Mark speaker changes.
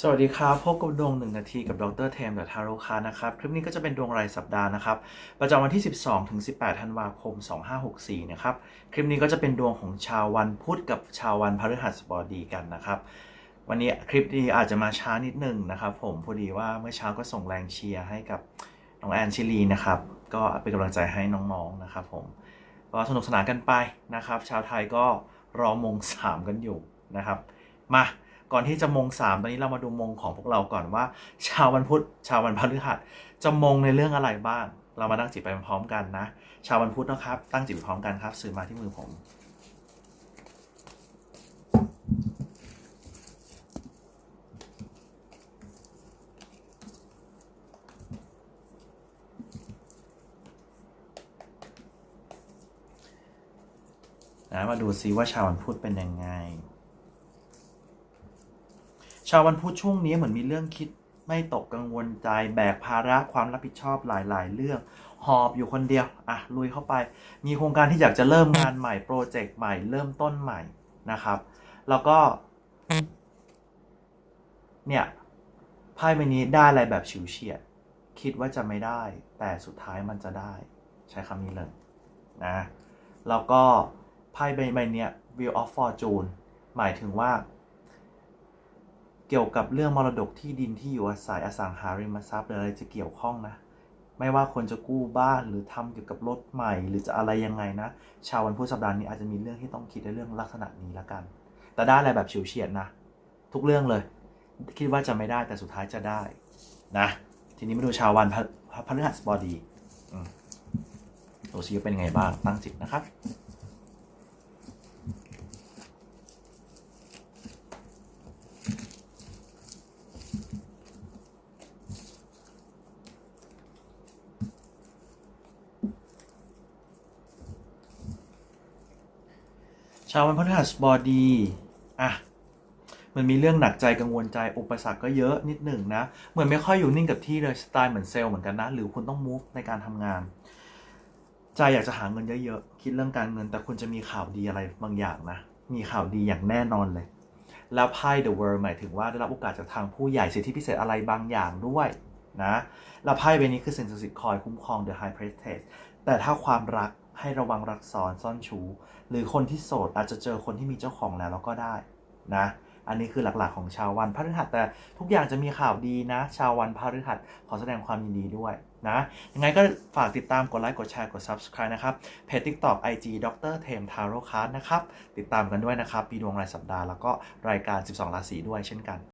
Speaker 1: สวัสดีครับพบกับดวงหนึ่งนาทีกับดรเทมเดอะทาโรคานะครับ คลิปนี้ก็จะเป็นดวงรายสัปดาห์นะครับ ประจำวันที่ 12ถึง18 ธันวาคม 2564 นะครับ คลิปนี้ก็จะเป็นดวงของชาววันพุธกับชาววันพฤหัสบดีกันนะครับ วันนี้คลิปนี้อาจจะมาช้านิดหนึงนะครับผมพอดีว่าเมื่อเช้าก็ส่งแรงเชียร์ให้กับน้องแอนชิลีนะครับ ก็เป็นกำลังใจให้น้องๆนะครับผมก็สนุกสนานกันไปนะครับ ชาวไทยก็รอมงสามกันอยู่นะครับ มา ก่อนที่จะมงสามตอนนี้เรามาดูมงของพวกเราก่อนว่า ชาววันพุธชาววันพฤหัสจะมงในเรื่องอะไรบ้าง เรามาตั้งจิตไปพร้อมกันนะ ชาววันพุธนะครับ ตั้งจิตพร้อมกันครับสื่อมาที่มือผมนะมาดูซิว่าชาววันพุธเป็นยังไง ชาววันพุธช่วงนี้เหมือนมีเรื่องคิดไม่ตกกังวลใจแบกภาระความรับผิดชอบหลาย ๆ เรื่อง หอบอยู่คนเดียว อะ ลุยเข้าไป มีโครงการที่อยากจะเริ่มงานใหม่โปรเจกต์ใหม่เริ่มต้นใหม่นะครับ แล้วก็ เนี่ยไพ่ใบนี้ได้อะไรแบบฉิวเฉียด คิดว่าจะไม่ได้ แต่สุดท้ายมันจะได้ ใช้คำนี้เลยนะแล้วก็ไพ่ใบใบนี้ย Wheel of Fortune หมายถึงว่า เกี่ยวกับเรื่องมรดกที่ดินที่อยู่อาศัยอสังหาริมทรัพย์หรืออะไรจะเกี่ยวข้องนะ ไม่ว่าคนจะกู้บ้านหรือทำเกี่ยวกับรถใหม่ หรือจะอะไรยังไงนะ ชาววันพุธสัปดาห์นี้อาจจะมีเรื่องที่ต้องคิดในเรื่องลักษณะนี้ละกัน แต่ได้อะไรแบบฉิวเฉียดนะ ทุกเรื่องเลย คิดว่าจะไม่ได้แต่สุดท้ายจะได้นะ ทีนี้มาดูชาววันพพพฤหัสบดีโอซิว่าเป็นยังไงบ้างตั้งจิตนะครับ ชาววันพฤหัสบดีอะมันมีเรื่องหนักใจกังวลใจอุปสรรคก็เยอะนิดหนึ่งนะ เหมือนไม่ค่อยอยู่นิ่งกับที่เลยสไตล์เหมือนเซลล์เหมือนกันนะ หรือคุณต้อง move ในการทำงาน ใจอยากจะหาเงินเยอะๆ คิดเรื่องการเงิน แต่คุณจะมีข่าวดีอะไรบางอย่างนะ มีข่าวดีอย่างแน่นอนเลย แล้วไพ่ The World หมายถึงว่าได้รับโอกาสจากทางผู้ใหญ่สิทธิพิเศษอะไรบางอย่างด้วยนะ แล้วไพ่ใบนี้คือสิ่งศักดิ์สิทธิ์คอยคุ้มครอง The High Priestess แต่ถ้าความรัก ให้ระวังรักซ้อนซ่อนชู้หรือคนที่โสดอาจจะเจอคนที่มีเจ้าของแล้วแล้วก็ได้นะอันนี้คือหลักๆของชาววันพฤหัสแต่ทุกอย่างจะมีข่าวดีนะ ชาววันพฤหัสขอแสดงความยินดีด้วยนะยังไงก็ฝากติดตามกดไลค์กดแชร์กด Subscribe นะครับ เพจ TikTok IG ดรเทมทาโร่คาร์นะครับ ติดตามกันด้วยนะครับ ปีดวงรายสัปดาห์แล้วก็รายการ 12 ราศีด้วยเช่นกัน